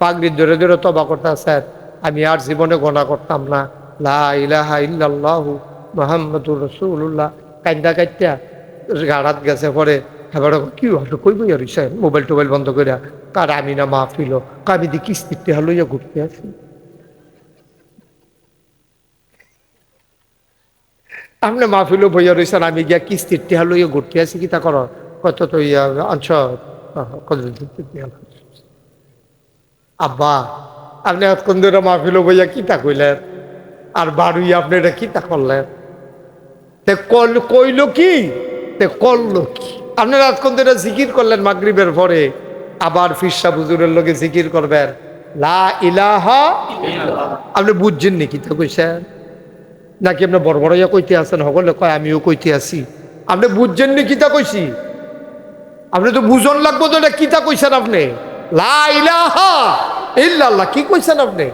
পাগড়ি ধরে ধরে তবা করতে স্যার। আমি আর জীবনে গোনা করতাম না। লা ইলাহা ইল্লাল্লাহু মোহাম্মদুর রসুল্লাহ কান্দা কাইত্যা গাড়াত গেছে পরে। এবার কি হলো কই বই আর মোবাইল টোবাইল বন্ধ করে কার আমি না মাহফিল কাবি দি কিস্তিতে হলো ইয়া ঘুরতে আসি আপনি মাহফিলও বইয়া রয়েছেন আমি গিয়া কিস্তির টেহা লইয়া ঘুরতে আসি কি তা করো? কত তো ইয়া, আনছ? কত আব্বা, আপনি এতক্ষণ ধরে মাহফিলও বইয়া কি তা কইলেন? আর বাড়ুই আপনি এটা কি তা করলেন? তে কল, কইল কি? তে করল কি? আপনারা এতক্ষণ ধরে জিকির করলেন মাগরিবের পরে? আবার ফিরসা বুজুরের লোকে জিকির করবেন? লা ইলাহা আপনি বুঝছেন নি কি তা কইছেন? নাকি আপনি বড় বড় ইয়া কইতে আছেন? সকলে কয়, আমিও কইতে আছি। আপনি বুঝছেন নি কিতা কইছি? আপনি তো বুঝন লাগবো তো এটা কিতা কইছেন আপনি? ইল্লাল্লাহ, কি কইছেন আপনি?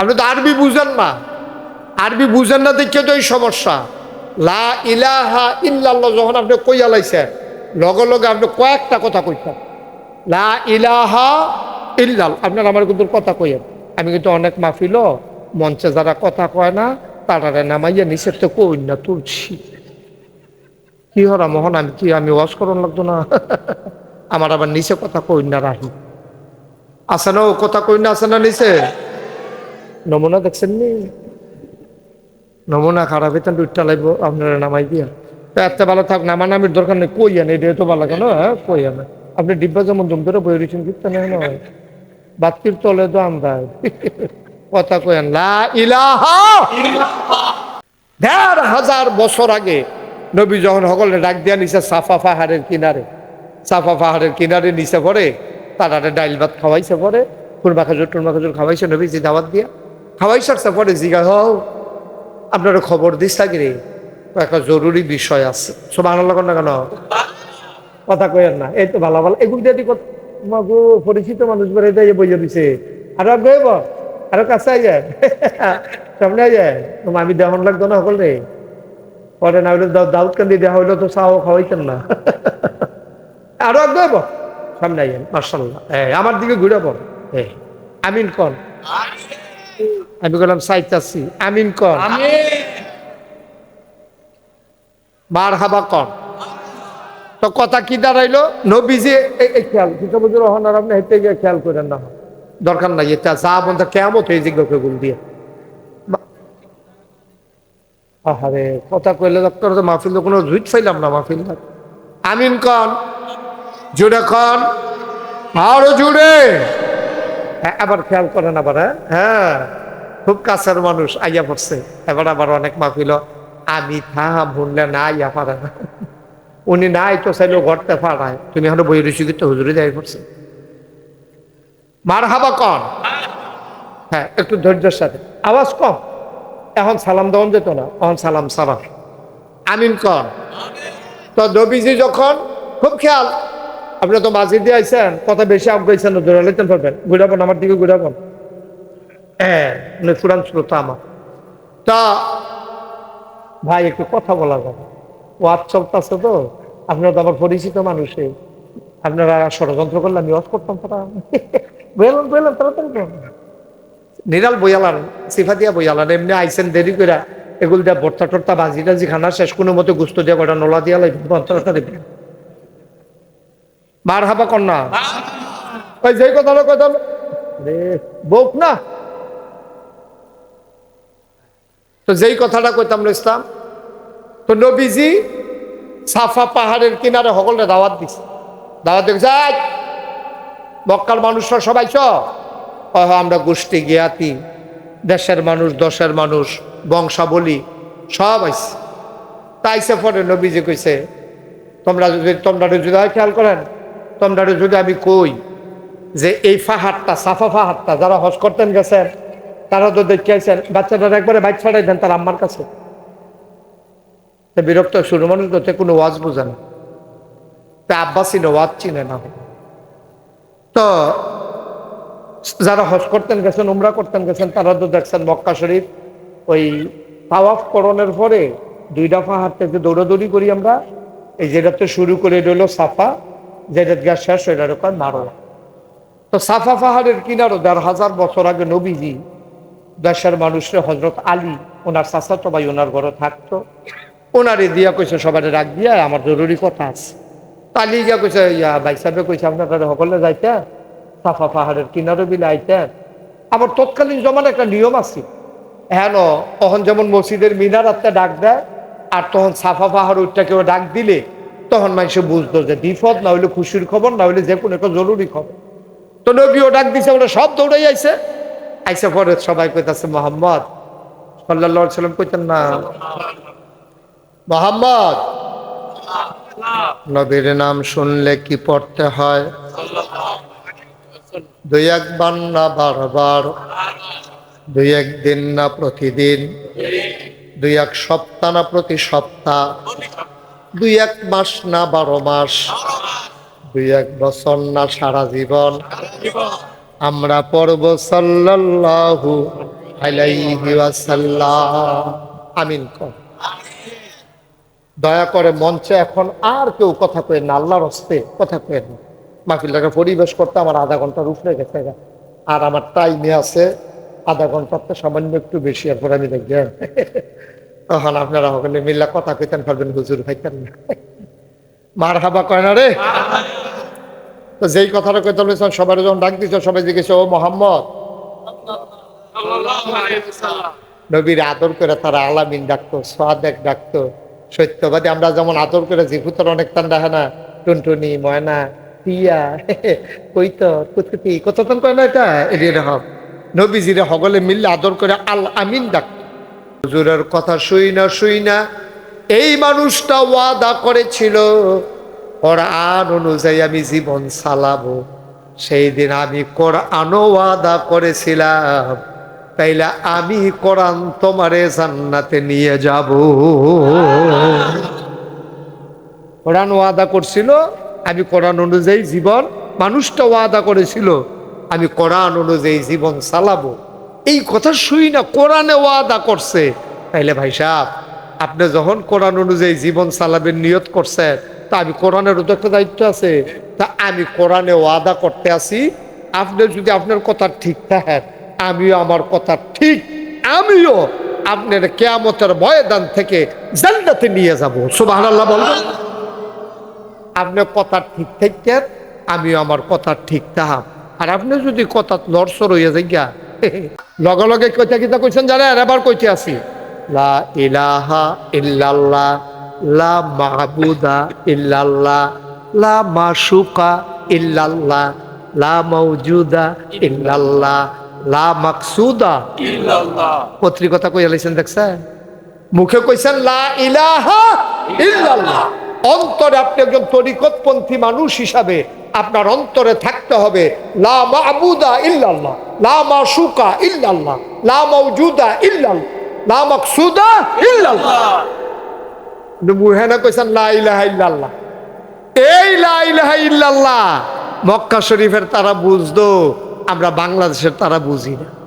আপনি তো আরবি বুঝেন না আরবি বুঝেন না দেখে তো এই সমস্যা। লা ইলাহা ইল্লাল্লাহ যখন আপনি কইয়া লাইছেন, লগে লগে আপনি কয়েকটা কথা কইছেন। লা ইলাহা ইল্লাল আপনার আমার কিন্তু কথা কইয়েন। আমি কিন্তু অনেক মাহফিল মঞ্চে যারা কথা কয় না, তারারে নামাইয়া নিচের তো কই না তুলছি। কি হরা মোহন, আমি কি, আমি ওয়াশ করন লাগতো না? আমার আবার নিচে কথা কই না রাহি। আছে না কথা কই না আছে না নিচে? নমুনা দেখছেন নি? নমুনা খারাপ হইতেন দুইটা লাগবো আপনারা নামাই দিয়া। তা এত ভালো থাক নামা নামির দরকার নেই কই আনে এটা তো ভালো কেন হ্যাঁ কই আনে। আপনি ডিব্বা যেমন জম ধরে বই রয়েছেন কিন্তু নয় বাতির তলে তো আমরা কথা কয়েন লা ইলাহা দেড় হাজার বছর আগে নবী যখন সকলে ডাক দিয়া নিছে সাফা পাহাড়ের কিনারে সাফা পাহাড়ের কিনারে নিচে পড়ে তারারে ডাইল ভাত খাওয়াইছে পরে কুরমা খাজুর টুরমা খাজুর খাওয়াইছে নবী যে দাওয়াত দিয়া খাওয়াই সারছে পরে জিগা হও, আপনারা খবর দিস থাকি একটা জরুরি বিষয় আছে। সব আনন্দ না কেন? কথা কয়েন না, এই তো ভালো ভালো। এগুলো দিয়ে কত মাগো, পরিচিত মানুষ বেড়ে দিয়ে বইয়ে দিছে। আরও গেব আরও কাছে আই যায়? সামনে আই যায়? তোমার আমি দেহন লাগতো না সকল রে পরে না হইলে দাউদ কান্দি দেওয়া হইল তো চাও খাওয়াইতেন না। আরও গেব সামনে মার্শাল্লাহ আমার দিকে ঘুরে পড় আমিন কন আমি বললাম সাইতাছি আমিন কন বার হাবা কন তো কথা কি দাঁড়াইলো? নবীজি এই- খেয়াল। কিতাবুজুর রহমান আর আপনি হেঁটে গিয়ে খেয়াল করেন না। দরকার নাই, এটা যা বন্ধ কেমন এই জিজ্ঞাসা গুল দিয়ে। আহারে, কথা কইলে ডক্টর মাহফিল তো কোনো জুইট পাইলাম না, মাহফিল আমিন কন জুড়ে কন। আরও জুড়ে। হ্যাঁ আবার খেয়াল করেন আবার হ্যাঁ? হ্যাঁ। খুব কাছের মানুষ আইয়া পড়ছে। এবার আবার অনেক মাহফিল আমি থাহা ভুললে না আইয়া পারে না উনি নাই তো চাইলেও ঘরতে পারায়। তুমি এখন বই রয়েছি কিন্তু হুজুরে দেয় পড়ছে। মার হাবা কন। হ্যাঁ একটু ধৈর্যের সাথে। আওয়াজ কম। এখন সালাম দেওয়ান যেত না। এখন সালাম সালাম। আমিন কন। তো দবিজি যখন খুব খেয়াল আপনি তো মাঝি দিয়ে আইসেন কথা বেশি আগাইছেন ধরে লেতেন পারবেন ঘুরাবেন আমার দিকে ঘুরাবেন হ্যাঁ চূড়ান্ত শ্রোতা আমার। তা ভাই একটু কথা বলা যাবে। ওয়াজ চলতেছে তো আপনারা তো আমার পরিচিত মানুষে আপনারা ষড়যন্ত্র করলে আমি ওয়াজ করতাম তারা। বললাম বললাম তারা তো নিরাল বইয়ালান সিফা দিয়া বইয়ালান এমনি আইসেন দেরি করে এগুলো দিয়া ভর্তা টর্তা বাজি টাজি খানা শেষ কোনো মতো গুস্ত দিয়া কটা নলা দিয়া লাগবে দেবে মার হাবা কন্যা। ওই যেই কথাটা কথা রে বোক না। তো যেই কথাটা কইতাম ইসলাম তো নবীজি সাফা পাহাড়ের কিনারে সকলে দাওয়াত দিছে। দাওয়াত "এই, মক্কার মানুষরা সবাই চ। "হ্যাঁ, আমরা গোষ্ঠী জ্ঞাতি দেশের মানুষ দশের মানুষ বংশাবলী সব আইছে। তাইছে পরে নবীজি কইছে তোমরা যদি তোমরা যদি খেয়াল করেন তোমরা যদি আমি কই যে এই পাহাড়টা সাফা পাহাড়টা যারা হজ করতেন গেছেন, তারা তো দেখে আইছেন বাচ্চাটা একবারে বাইক ছাড়াই দেন তার আম্মার কাছে। বিরক্ত শুরু মানুষ করতে কোনো ওয়াজ বোঝে না। তা আব্বা চিনে ওয়াজ চিনে না। তো যারা হজ করতেন গেছেন, উমরা করতেন গেছেন, তারা তো দেখছেন মক্কা শরীফ ওই তাওয়াফ করণের পরে দুইটা পাহাড় থেকে দৌড়াদৌড়ি করি আমরা, এই যেটাতে শুরু করে রইল সাফা যেটা গ্যাস শেষ ওইটার কয় মারোয়া তো সাফা পাহাড়ের কিনারও দেড় হাজার বছর আগে নবীজি দেশের মানুষরা হজরত আলী, ওনার চাচাতো ভাই, ওনার ঘরে থাকতো। ওনারে দিয়া কইছে সবাই রাখ দিয়া, আমার জরুরি কথা আছে। তালি গিয়া কইছে, ইয়া ভাই সাহেবে কইছে আপনার সকলে যাইতে, সাফা পাহাড়ের কিনারে বিলে আইতে। আবার তৎকালীন জমান একটা নিয়ম আছে। হ্যাঁ তখন যেমন মসজিদের মিনার আত্মা ডাক দেয়, আর তখন সাফা পাহাড় উঠটা কেউ ডাক দিলে তখন মানুষ বুঝতো যে বিপদ না হইলে খুশির খবর, না হইলে যে কোনো একটা জরুরি খবর। তো নবীও ডাক দিছে, ওরা সব দৌড়াই আইছে। আইসে পরে সবাই কইতাছে, মোহাম্মদ সাল্লাম কইতেন না। মোহাম্মদ! নবীর নাম শুনলে কি পড়তে হয়? দুই একবার না বারবার? দুই একদিন না প্রতিদিন? দুই এক সপ্তাহ না প্রতি সপ্তাহ? দুই এক মাস না বারো মাস। দুই এক বছর না সারা জীবন। আমরা পড়ব সাল্লাল্লাহু আলাইহি আমিন কর। দয়া করে মঞ্চে এখন আর কেউ কথা কয়ে না, আল্লাহর হস্তে কথা কয়ে না। মাহফিলটাকে পরিবেশ করতে আমার আধা ঘণ্টার উপরে গেছে। আর আমার টাইমে আছে, আধা ঘণ্টার তো সামান্য একটু বেশি, এরপর আমি দেখবেন তখন আপনারা সকলে মিল্লা কথা কইতেন পারবেন হুজুর ভাইতেন না। মার হাবা কয় না রে? তো যেই কথাটা কইতে বলেছেন সবাই যখন ডাক দিচ্ছে সবাই জিজ্ঞেস ও মোহাম্মদ? নবীর আদর করে তারা আলামিন ডাকতো সোয়াদেক ডাকতো সত্যবাদী। আমরা যেমন আদর করে জিভুতর অনেক টান দেখে না টুনটুনি ময়না টিয়া কইত কুতকুতি কতক্ষণ কয় না এটা? হব নবীজিরে হগলে মিললে আদর করে আল আমিন ডাকতো। হুজুরের কথা শুই না শুই না। এই মানুষটা ওয়াদা করেছিল, কোরআন অনুযায়ী আমি জীবন চালাবো। সেই দিন আমি কোরআনও ওয়াদা করেছিলাম, তাইলে আমি কোরআন তোমারে জান্নাতে নিয়ে যাব। কোরআন ওয়াদা করছিল, আমি কোরআন অনুযায়ী জীবন, মানুষটা ওয়াদা করেছিল, আমি কোরআন অনুযায়ী জীবন চালাবো। এই কথা শুই না, কোরআনে ওয়াদা করছে। তাইলে ভাই সাহেব, আপনি যখন কোরআন অনুযায়ী জীবন চালাবেন, নিয়ত করছেন, তা আমি কোরআনেরও তো একটা দায়িত্ব আছে। তা আমি কোরআনে ওয়াদা করতে আসি আপনি যদি আপনার কথা ঠিক থাকেন, আমিও আমার কথা ঠিক, আমিও আপনার কেয়ামতের ময়দান থেকে জান্নাতে নিয়ে যাব। সুবহানাল্লাহ বলবেন আপনার কথা ঠিক থাকেন, আমিও আমার কথা ঠিক তাহাম আর আপনি যদি কথা নরসর হইয়া যাই লগে লগে কইতে কিতা কইছেন জানেন এবার কইতে আসি। লা ইলাহা ইল্লাল্লাহ, লা মাহবুদা ইল্লাল্লাহ, লা মাশুকা ইল্লাল্লাহ, লা মৌজুদা ইল্লাল্লাহ, লা মাকসুদা ইল্লাল্লাহ। পত্রিকতা কইয়া লাইছেন দেখছেন? মুখে কইছেন লা ইলাহা ইল্লাল্লাহ। অন্তরে আপনি একজন তরিকতপন্থী মানুষ হিসাবে আপনার অন্তরে থাকতে হবে। লা ইল্লাল্লাহ, লা মাশুকা ইল্লাল্লাহ, লা ইল্লাল্লাহ, লা মাকসুদা ইল্লাল্লাহ। ইল্লাল্লাহ। এই লা মক্কা শরীফের তারা বুঝতো, আমরা বাংলাদেশের তারা বুঝি না।